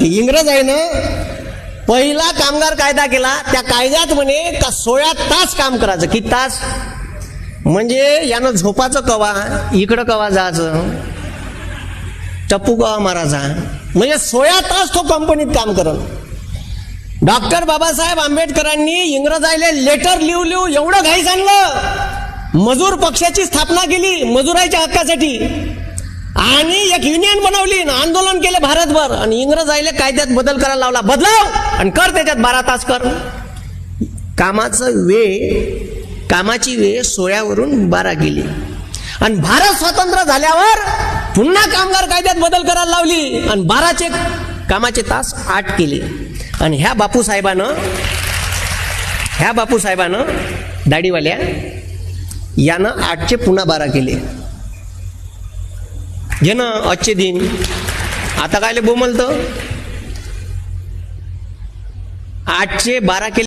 इंग्रज आहे ना पहिला कामगार कायदा केला त्या कायद्यात म्हणे का सोळा तास काम करायचं. किती तास? म्हणजे यानं झोपाचं कवा इकडं कवा जायचं? टप्पू कवा मारायचा? म्हणजे सोळा तास तो कंपनीत काम करत. डॉक्टर बाबासाहेब आंबेडकरांनी इंग्रजायले लेटर लिहू लिहू एवढं घाई आणलं मजूर पक्षाची स्थापना केली मजुराच्या हक्कासाठी. आणि एक युनियन बनवली आंदोलन केले भारतभर. आणि इंग्रज आईले कायद्यात बदल करायला लावला. बदलाव आणि कर त्याच्यात बारा तास कर. कामाचं वेळ कामाची वेळ सोळ्यावरून बारा गेली. आणि भारत स्वतंत्र झाल्यावर पुन्हा कामगार कायद्यात बदल करायला लावली. आणि बाराचे कामाचे तास आठ केले. आणि ह्या बापू साहेबानं ह्या बापू साहेबानं दाढीवाल्या यानं आठचे पुन्हा बारा केले. घे ना आजचे दिन. आता कायले बोमलत आठशे बारा केले